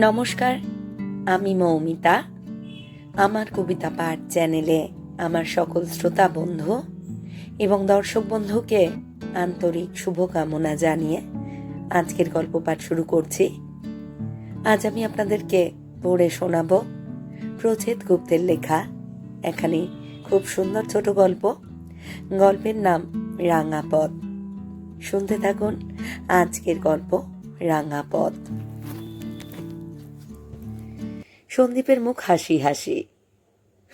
নমস্কার, আমি মৌমিতা। আমার কবিতা পাঠ চ্যানেলে আমার সকল শ্রোতা বন্ধু এবং দর্শক বন্ধুকে আন্তরিক শুভকামনা জানিয়ে আজকের গল্প পাঠ শুরু করছি। আজ আমি আপনাদেরকে পড়ে শোনাব প্রচেত গুপ্তের লেখা, এখানে খুব সুন্দর ছোট গল্প। গল্পের নাম রাঙাপদ শুনতে থাকুন আজকের গল্প রাঙাপদ সন্দীপের মুখ হাসি হাসি।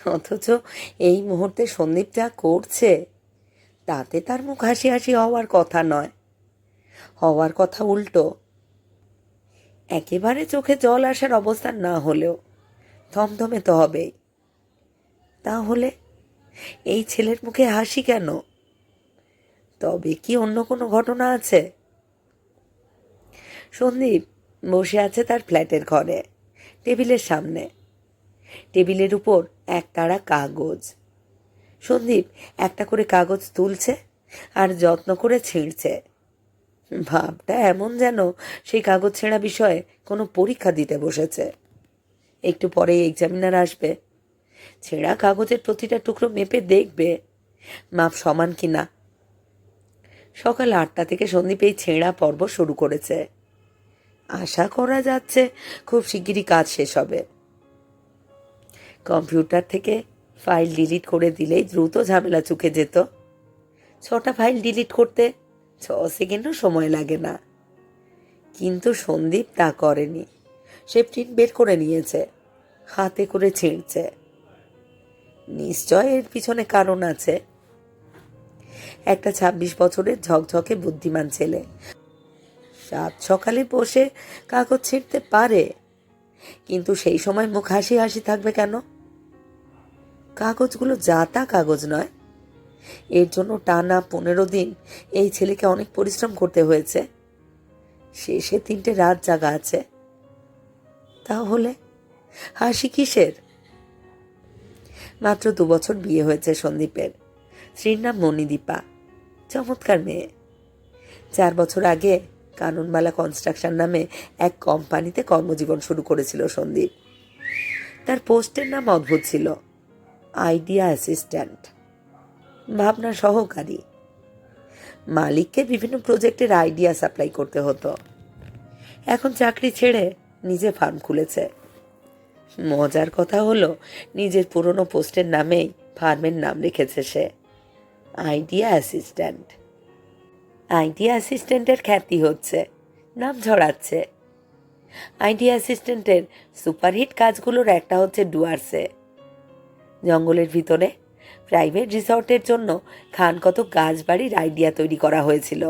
অথচ এই মুহূর্তে সন্দীপ যা করছে, তাতে তার মুখ হাসি হাসি হওয়ার কথা নয়। হওয়ার কথা উল্টো। একেবারে চোখে জল আসার অবস্থা না হলেও থমথমে তো হবেই। তাহলে এই ছেলের মুখে হাসি কেন? তবে কি অন্য কোনো ঘটনা আছে? সন্দীপ বসে আছে তার ফ্ল্যাটের ঘরে। টেবিলের সামনে। টেবিলের উপর এক তাড়া কাগজ। সন্দীপ একটা করে কাগজ তুলছে আর যত্ন করে ছিঁড়ছে। ভাবটা এমন যেন সেই কাগজ ছেঁড়া বিষয়ে কোনো পরীক্ষা দিতে বসেছে। একটু পরে এক্সামিনার আসবে। ছেঁড়া কাগজের প্রতিটা টুকরো মেপে দেখবে। মাপ সমান কিনা? সকাল আটটা থেকে সন্দীপ এই ছেঁড়া পর্ব শুরু করেছে। আশা করা যাচ্ছে খুব শিগগিরই কাজ শেষ হবে। কম্পিউটার থেকে ফাইল ডিলিট করে দিলেই দ্রুত ঝামেলা চুকে যেত। ছটা ফাইল ডিলিট করতে ছ সেকেন্ডও সময় লাগে না। কিন্তু সন্দীপ তা করেনি। সে প্রিন্ট বের করে নিয়েছে, হাতে করে ছিঁড়ছে। নিশ্চয় এর পিছনে কারণ আছে। একটা ছাব্বিশ বছরের ঝকঝকে বুদ্ধিমান ছেলে। সাত সকালে বসে কাগজ ছিঁড়তে পারে। কিন্তু সেই সময় মুখ হাসি হাসি থাকবে কেন? কাগজগুলো যাতা কাগজ নয়। এর জন্য টানা পনেরো দিন এই ছেলেকে অনেক পরিশ্রম করতে হয়েছে। শেষে তিনটে রাত জাগা আছে। তাহলে হাসি কিসের? মাত্র দু বছর বিয়ে হয়েছে সন্দীপের। স্ত্রীর নাম মণিদীপা। চমৎকার মেয়ে। চার বছর আগে কানুনবালা কনস্ট্রাকশন নামে এক কোম্পানিতে কর্মজীবন শুরু করেছিল সন্দীপ। তার পোস্টের নাম অদ্ভুত ছিল আইডিয়া অ্যাসিস্ট্যান্ট ভাবনা সহকারী। মালিককে বিভিন্ন প্রজেক্টের আইডিয়া সাপ্লাই করতে হতো। এখন চাকরি ছেড়ে নিজে ফার্ম খুলেছে। মজার কথা হলো, নিজের পুরনো পোস্টের নামেই ফার্মের নাম রেখেছে সে আইডিয়া অ্যাসিস্ট্যান্ট আইডিয়া অ্যাসিস্ট্যান্টের খ্যাতি হচ্ছে, নাম ছড়াচ্ছে আইডিয়া অ্যাসিস্ট্যান্টের সুপারহিট কাজগুলোর একটা হচ্ছে ডুয়ার্সে। জঙ্গলের ভিতরে, প্রাইভেট রিসর্টের জন্য খান কত গাছ বাড়ির আইডিয়া তৈরি করা হয়েছিল,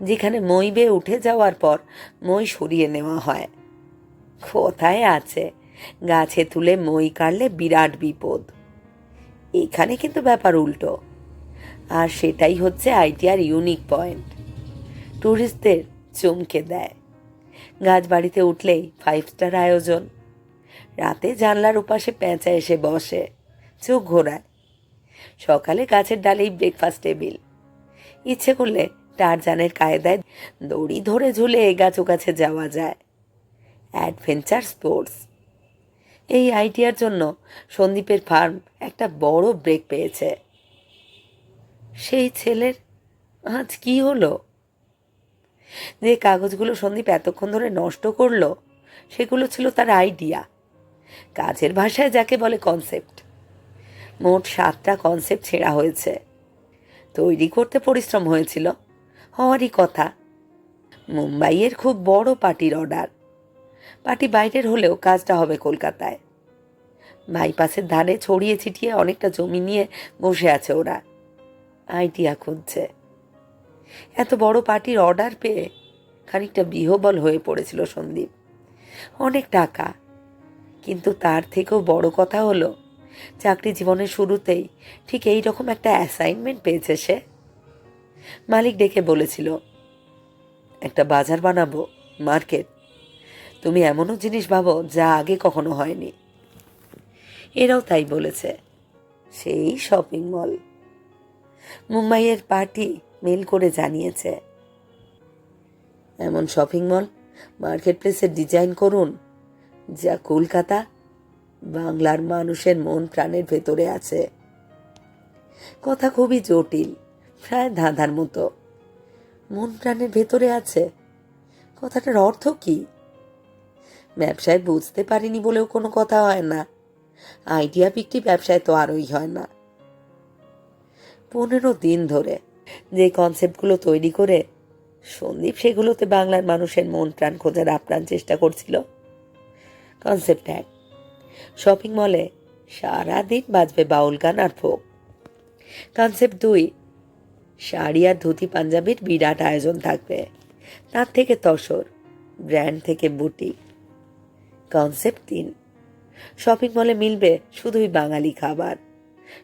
যেখানে মই বেয়ে উঠে যাওয়ার পর মই সরিয়ে নেওয়া হয়। কোথায় আছে? গাছে তুলে মই কাটলে বিরাট বিপদ। এখানে কিন্তু ব্যাপার উল্টো। আর সেটাই হচ্ছে আইটিআর ইউনিক পয়েন্ট ট্যুরিস্টদের চমকে দেয়। গাছ বাড়িতে উঠলেই ফাইভ স্টার আয়োজন। রাতে জানলার উপাশে প্যাঁচা এসে বসে, চোখ ঘোরায়। সকালে গাছের ডালেই ব্রেকফাস্ট টেবিল ইচ্ছে করলে টারজানের কায়দায় দড়ি ধরে ঝুলে গাছ ও কাছে যাওয়া যায়। অ্যাডভেঞ্চার স্পোর্টস এই আইডিয়ার জন্য সন্দীপের ফার্ম একটা বড় ব্রেক পেয়েছে। সেই ছেলের আজ কি হলো? যে কাগজগুলো সন্দীপ এতক্ষণ ধরে নষ্ট করল, সেগুলো ছিল তার আইডিয়া কাজের ভাষায় যাকে বলে কনসেপ্ট মোট সাতটা কনসেপ্ট ছেঁড়া হয়েছে। তৈরি করতে পরিশ্রম হয়েছিল। হওয়ারই কথা। মুম্বাইয়ের খুব বড় পার্টির অর্ডার পার্টি বাইরের হলেও কাজটা হবে কলকাতায়। বাইপাসের ধারে ছড়িয়ে ছিটিয়ে অনেকটা জমি নিয়ে বসে আছে ওরা। আইডিয়া খুঁজছে। এত বড় পার্টির অর্ডার পেয়ে খানিকটা বিহবল হয়ে পড়েছিল সন্দীপ। অনেক টাকা। কিন্তু তার থেকেও বড় কথা হলো, চাকরি জীবনের শুরুতেই ঠিক এই রকম একটা অ্যাসাইনমেন্ট পেয়েছে সে। মালিক ডেকে বলেছিল, একটা বাজার বানাবো মার্কেট তুমি এমনও জিনিস ভাবো যা আগে কখনো হয়নি। এরাও তাই বলেছে, সেই শপিং মল মুম্বাইয়ের পার্টি মেল করে জানিয়েছে। এমন শপিং মল মার্কেট প্লেসের ডিজাইন করুন, যা কলকাতা বাংলার মানুষের মন প্রাণের ভেতরে আছে। কথা খুবই জটিল, প্রায় ধাঁধার মতো। মন প্রাণের ভেতরে আছে। কথাটার অর্থ কি? ব্যবসায় বুঝতে পারিনি বলেও কোনো কথা হয় না। আইডিয়া বিক্রি ব্যবসায় তো আরই হয় না। পনেরো দিন ধরে যে কনসেপ্টগুলো তৈরি করে সন্দীপ সেগুলোতে বাংলার মানুষের মন প্রাণ খোঁজার আপ্রাণ চেষ্টা করছিল। কনসেপ্ট এক। শপিং মলে সারাদিন বাজবে বাউল গান আর ফোক কনসেপ্ট দুই। শাড়ি আর ধুতি পাঞ্জাবির বিরাট আয়োজন থাকবে। তার থেকে তসর ব্র্যান্ড থেকে বুটি। কনসেপ্ট তিন। শপিং মলে মিলবে শুধুই বাঙালি খাবার।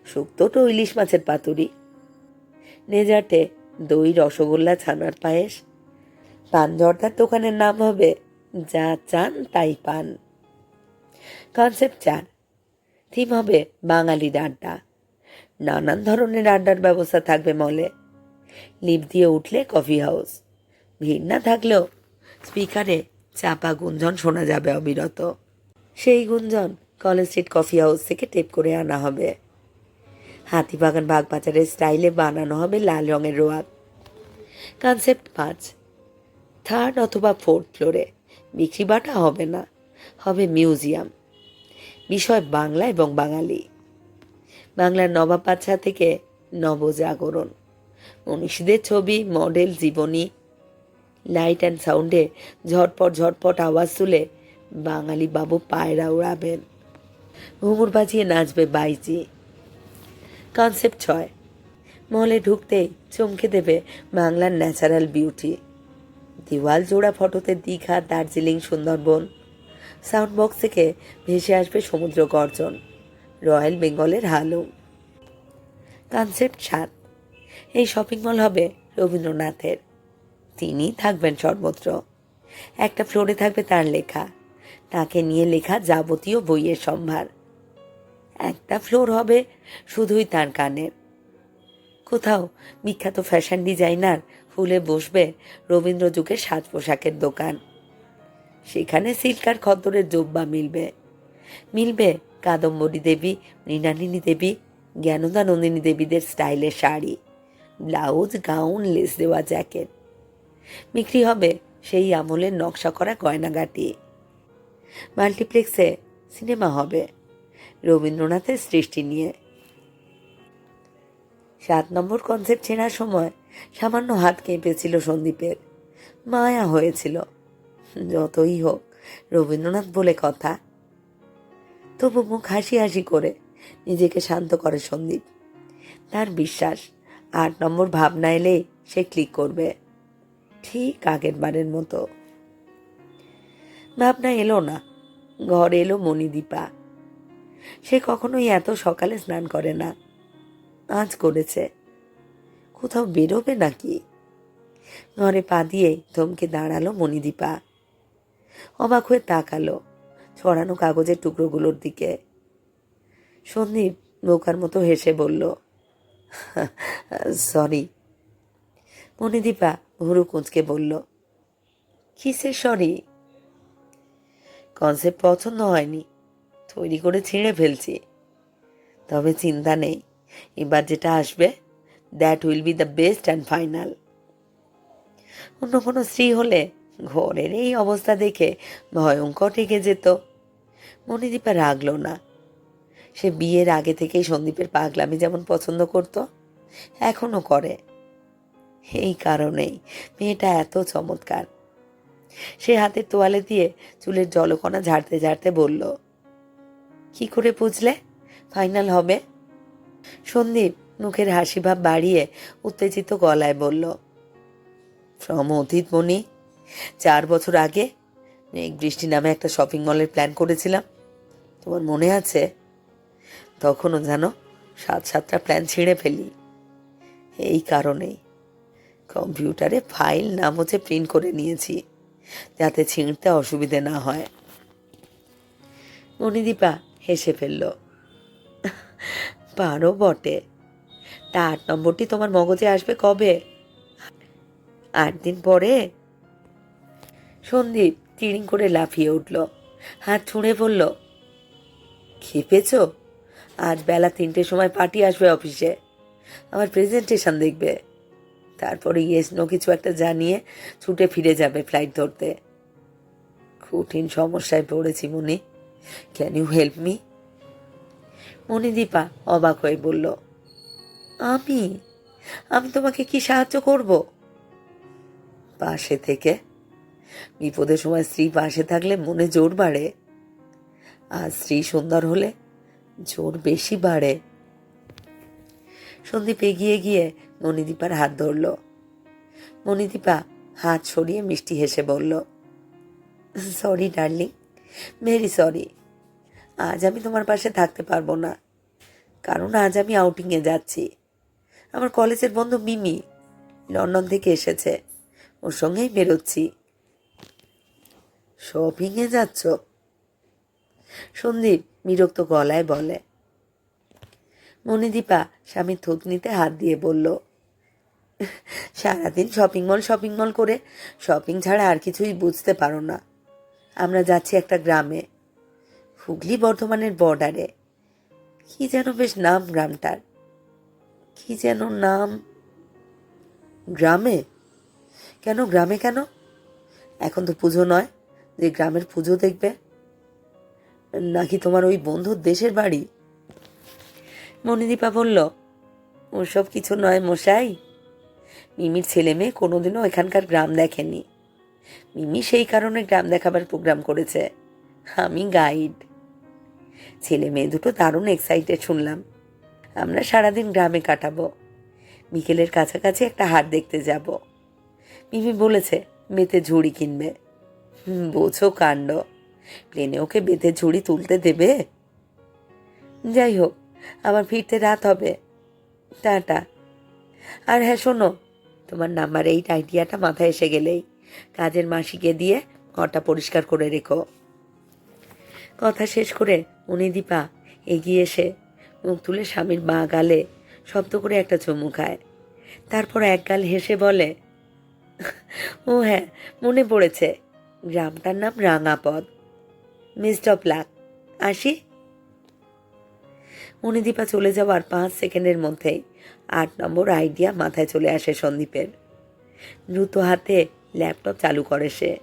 শুক্তো তো ইলিশ মাছের পাতুরি। নেজাটে দই রসগোল্লা ছানার পায়েস। পান জর্দার দোকানের নাম হবে যা চান তাই পান। কনসেপ্ট চার। থিম হবে বাঙালির আড্ডা। নানান ধরনের আড্ডার ব্যবস্থা থাকবে মলে। লিপ দিয়ে উঠলে কফি হাউস। ভিড় না থাকলেও স্পিকারে চাপা গুঞ্জন শোনা যাবে অবিরত। সেই গুঞ্জন কলেজ স্ট্রিট কফি হাউস থেকে টেপ করে আনা হবে। হাতিবাগান বাগবাজারের স্টাইলে বানানো হবে লাল রঙের রোয়াক কনসেপ্ট পাঁচ, থার্ড অথবা ফোর্থ ফ্লোরে। বিক্রি বাটা হবে না, হবে মিউজিয়াম। বিষয় বাংলা এবং বাঙালি। বাংলার নবাব বাচ্চা থেকে নবজাগরণ। মনীষীদের ছবি, মডেল, জীবনী। লাইট অ্যান্ড সাউন্ডে ঝটপট ঝটপট আওয়াজ তুলে বাঙালি বাবু পায়রা উড়াবেন। ঘুমুর বাজিয়ে নাচবে বাইজি। কনসেপ্ট ছয়। মলে ঢুকতেই চমকে দেবে বাংলার ন্যাচারাল বিউটি। দেওয়াল জোড়া ফটোতে দীঘা, দার্জিলিং, সুন্দরবন। সাউন্ড বক্স থেকে ভেসে আসবে সমুদ্র গর্জন, রয়্যাল বেঙ্গলের হালুম কনসেপ্ট সাত। এই শপিং মল হবে রবীন্দ্রনাথের। তিনি থাকবেন সর্বত্র। একটা ফ্লোরে থাকবে তার লেখা। তাকে নিয়ে লেখা যাবতীয় বইয়ের সম্ভার। একটা ফ্লোর হবে শুধুই তার গানের কোথাও বিখ্যাত ফ্যাশন ডিজাইনার ফুলে বসবে রবীন্দ্র যুগের সাজ পোশাকের দোকান। সেখানে সিল্কার খদ্দরের জোব্বা মিলবে। মিলবে কাদম্বরী দেবী, মৃণালিনী দেবী জ্ঞানদা নন্দিনী দেবীদের স্টাইলের শাড়ি, ব্লাউজ, গাউন, লেস দেওয়া জ্যাকেট। বিক্রি হবে সেই আমলের নকশা করা গয়নাগাটি। মাল্টিপ্লেক্সে সিনেমা হবে। রবীন্দ্রনাথের সৃষ্টি নিয়ে। সাত নম্বর কনসেপ্ট চেনার সময় সামান্য হাত কেঁপেছিল সন্দীপের। মায়া হয়েছিল। যতই হোক, রবীন্দ্রনাথ বলে কথা। তবু মুখ হাসি হাসি করে নিজেকে শান্ত করে সন্দীপ। তার বিশ্বাস, আট নম্বর ভাবনা এলেই সে ক্লিক করবে। ঠিক আগের বারের মতো। ভাবনা এলো না। ঘর এলো মণিদীপা। সে কখনোই এত সকালে স্নান করে না। আজ করেছে। কোথাও বেরোবে নাকি? ঘরে পা দিয়ে থমকে দাঁড়াল মণিদীপা। অবাক হয়ে তাকালো ছড়ানো কাগজের টুকরোগুলোর দিকে। সন্দীপ নৌকার মতো হেসে বলল, সরি। মণিদীপা ভুরু কুঁচকে বলল, কিসের সরি? কনসেপ্ট পছন্দ হয়নি। তৈরি করে ছিঁড়ে ফেলছি। তবে চিন্তা নেই, এবার যেটা আসবে that will be the best and final অন্য কোনো স্ত্রী হলে ঘরের এই অবস্থা দেখে ভয়ঙ্কর রেগে যেত। মণিদীপা রাগলো না। সে বিয়ের আগে থেকেই সন্দীপের পাগলামি যেমন পছন্দ করত এখনও করে। এই কারণেই মেয়েটা এত চমৎকার। সে হাতের তোয়ালে দিয়ে চুলের জলকণা ঝাড়তে ঝাড়তে বলল কি করে বুঝলে? ফাইনাল হবে। সন্দীপ মুখের হাসি ভাব বাড়িয়ে উত্তেজিত গলায় বলল ফ্রম অতীত মনি চার বছর আগে মেঘ বৃষ্টি নামে একটা শপিং মলের প্ল্যান করেছিলাম। তোমার মনে আছে? তখনও জানো সাত সাতটা প্ল্যান ছিঁড়ে ফেলি। এই কারণেই কম্পিউটারে ফাইল নাম হচ্ছে প্রিন্ট করে নিয়েছি, যাতে ছিঁড়তে অসুবিধে না হয়। মণিদীপা হেসে ফেলল। পারো বটে। তা আট নম্বরটি তোমার মগজে আসবে কবে? আট দিন পরে? সন্দীপ টিড়িং করে লাফিয়ে উঠল। হাত ছুঁড়ে বলল, খেপেছ? আজ বেলা তিনটের সময় পার্টি আসবে অফিসে। আমার প্রেজেন্টেশন দেখবে। তারপরে ইয়েস নো কিছু একটা জানিয়ে ছুটে ফিরে যাবে ফ্লাইট ধরতে। কঠিন সমস্যায় পড়েছি Moni. Can you help me Manidipa অবাক হয়ে বলল, আমি? আমি তোমাকে কি সাহায্য করব? পাশে থেকে বিপদের সময় স্ত্রী পাশে থাকলে মনে জোর বাড়ে। আর স্ত্রী সুন্দর হলে জোর বেশি বাড়ে। সন্দীপ এগিয়ে গিয়ে মণিদীপার হাত ধরল। মণিদীপা হাত সরিয়ে মিষ্টি হেসে বলল সরি ডার্লিং ভেরি সরি। আজ আমি তোমার পাশে থাকতে পারব না। কারণ আজ আমি আউটিংয়ে যাচ্ছি। আমার কলেজের বন্ধু মিমি লন্ডন থেকে এসেছে। ওর সঙ্গেই বেরোচ্ছি। শপিংয়ে যাচ্ছ? সন্দীপ বিরক্ত গলায় বলে। মণিদীপা স্বামীর থুতনিতে হাত দিয়ে বলল, সারাদিন শপিং মল শপিং মল করে শপিং ছাড়া আর কিছুই বুঝতে পারো না। আমরা যাচ্ছি একটা গ্রামে। হুগলি বর্ধমানের বর্ডারে। কি যেন বেশ নাম গ্রামটার। কি যেন নাম? গ্রামে? কেন গ্রামে কেন? এখন তো পুজো নয়, যে গ্রামের পুজো দেখবে। নাকি তোমার ওই বন্ধুর দেশের বাড়ি? মণিদীপা বলল, ওসব কিছু নয় মশাই। মিমির ছেলে মেয়ে কোনোদিনও এখানকার গ্রাম দেখেনি। মিমি সেই কারণে গ্রাম দেখাবার প্রোগ্রাম করেছে। আমি গাইড। ছেলে মেয়ে দুটো দারুণ এক্সাইটেড শুনলাম। আমরা সারাদিন গ্রামে কাটাবো। বিকেলের কাছাকাছি একটা হাট দেখতে যাব। মিমি বলেছে, মেতে ঝুড়ি কিনবে। বোঝো কাণ্ড। প্লেনে ওকে বেঁধে ঝুড়ি তুলতে দেবে? যাই হোক আবার ফিরতে রাত হবে। টাটা। আর হ্যাঁ শোনো, তোমার নাম্বার এইট আইডিয়াটা মাথায় এসে গেলেই। কাজের মাসিকে দিয়ে ঘরটা পরিষ্কার করে রেখো। কথা শেষ করে উনি দীপা এগিয়ে এসে মুখ তুলে স্বামীর মা গালে শব্দ করে একটা চুমু খায়। তারপর এক গাল হেসে বলে, ও হ্যাঁ মনে পড়েছে। গ্রামটার নাম রাঙাপদ। Mist of luck. আসি? মণিদীপা চলে যাওয়ার পাঁচ সেকেন্ডের মধ্যেই আট নম্বর আইডিয়া মাথায় চলে আসে সন্দীপের। দ্রুত হাতে ল্যাপটপ চালু করে সে।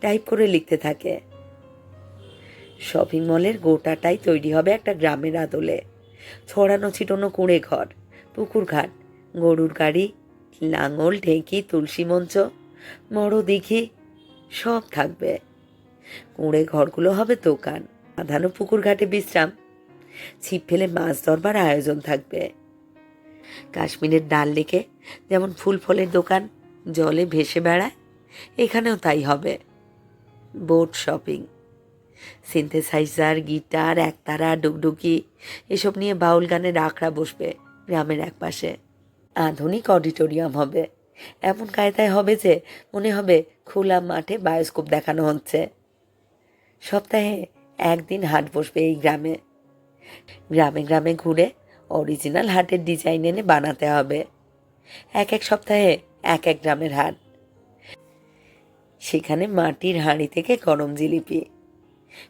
টাইপ করে লিখতে থাকে। শপিং মলের গোটাটাই তৈরি হবে একটা গ্রামের আদলে। ছড়ানো ছিটানো কুঁড়ে ঘর, পুকুর ঘাট, গরুর গাড়ি, লাঙল, ঢেঁকি, তুলসী মঞ্চ বড় দিঘি, সব থাকবে। কুঁড়ে ঘরগুলো হবে দোকান বাঁধানো পুকুর ঘাটে বিশ্রাম, ছিপ ফেলে মাছ ধরবার আয়োজন থাকবে। কাশ্মীরের ডাল লেকে যেমন ফুল ফলের দোকান জলে ভেসে বেড়ায়, এখানেও তাই হবে। Boat shopping, synthesiser, guitar, ektara, ডুকডুকি, এসব নিয়ে বাউল গানের আখড়া বসবে গ্রামের একপাশে। আধুনিক অডিটোরিয়াম হবে। এমন কায়দায় হবে যে মনে হবে খোলা মাঠে বায়োস্কোপ দেখানো হচ্ছে। সপ্তাহে একদিন হাট বসবে এই গ্রামে। গ্রামে গ্রামে ঘুরে অরিজিনাল হাটের ডিজাইন এনে বানাতে হবে। এক এক সপ্তাহে এক এক গ্রামের হাট সেখানে মাটির হাঁড়ি থেকে গরম জিলিপি।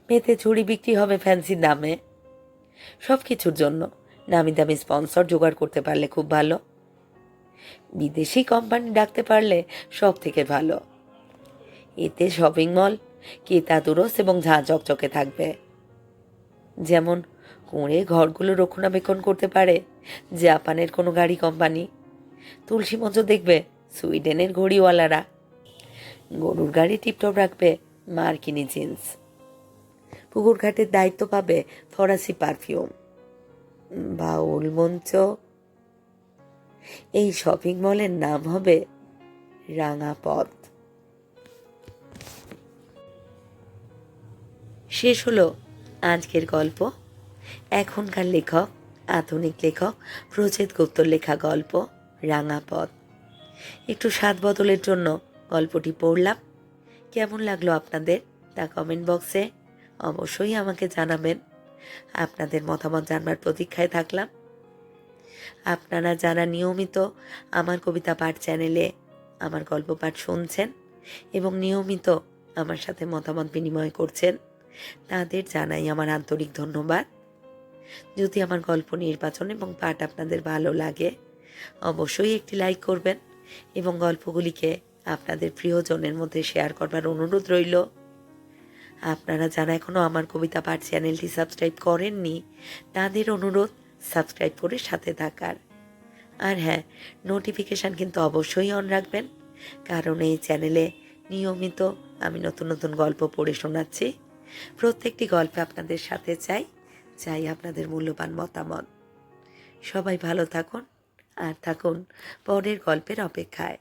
মেতে ঝুড়ি বিক্রি হবে ফ্যান্সি দামে। সব কিছুর জন্য নামি দামি স্পন্সর জোগাড় করতে পারলে খুব ভালো। বিদেশি কোম্পানি ডাকতে পারলে সব থেকে ভালো। এতে শপিং মল কেতাদুরস এবং ঝাঁ চকচকে থাকবে। যেমন কুঁড়ে ঘরগুলো রক্ষণাবেক্ষণ করতে পারে জাপানের কোনো গাড়ি কোম্পানি। তুলসী মঞ্চ দেখবে সুইডেনের ঘড়িওয়ালারা। গরুর গাড়ি টিপটপ রাখবে মার্কিনি জিন্স। পুকুর ঘাটের দায়িত্ব পাবে ফরাসি পারফিউম। বাউল মঞ্চ। এই শপিং মলের নাম হবে রাঙা পথ শেষ হলো আজকের গল্প। এখনকার লেখক, আধুনিক লেখক প্রচেত গুপ্তর লেখা গল্প রাঙা পথ একটু স্বাদ বদলের জন্য গল্পটি পড়লাম। কেমন লাগল আপনাদের? তা কমেন্ট বক্সে অবশ্যই আমাকে জানাবেন। আপনাদের মতামত জানবার প্রতীক্ষায় থাকলাম। আপনারা যারা নিয়মিত আমার কবিতা পাঠ চ্যানেলে আমার গল্প পাঠ শুনছেন এবং নিয়মিত আমার সাথে মতামত বিনিময় করছেন, তাদের জানাই আমার আন্তরিক ধন্যবাদ। যদি আমার গল্প নির্বাচন এবং পাঠ আপনাদের ভালো লাগে, অবশ্যই একটি লাইক করবেন। এবং গল্পগুলিকে আপনাদের প্রিয়জনের মধ্যে শেয়ার করবার অনুরোধ রইল। আপনারা যারা এখনও আমার কবিতা পাঠ চ্যানেলটি সাবস্ক্রাইব করেননি, তাদের অনুরোধ সাবস্ক্রাইব করে সাথে থাকার। আর হ্যাঁ নোটিফিকেশান কিন্তু অবশ্যই অন রাখবেন, কারণ এই চ্যানেলে নিয়মিত আমি নতুন নতুন গল্প পড়ে শোনাচ্ছি। প্রত্যেকটি গল্পে আপনাদের সাথে চাই চাই আপনাদের মূল্যবান মতামত। সবাই ভালো থাকুন আর থাকুন পরের গল্পের অপেক্ষায়।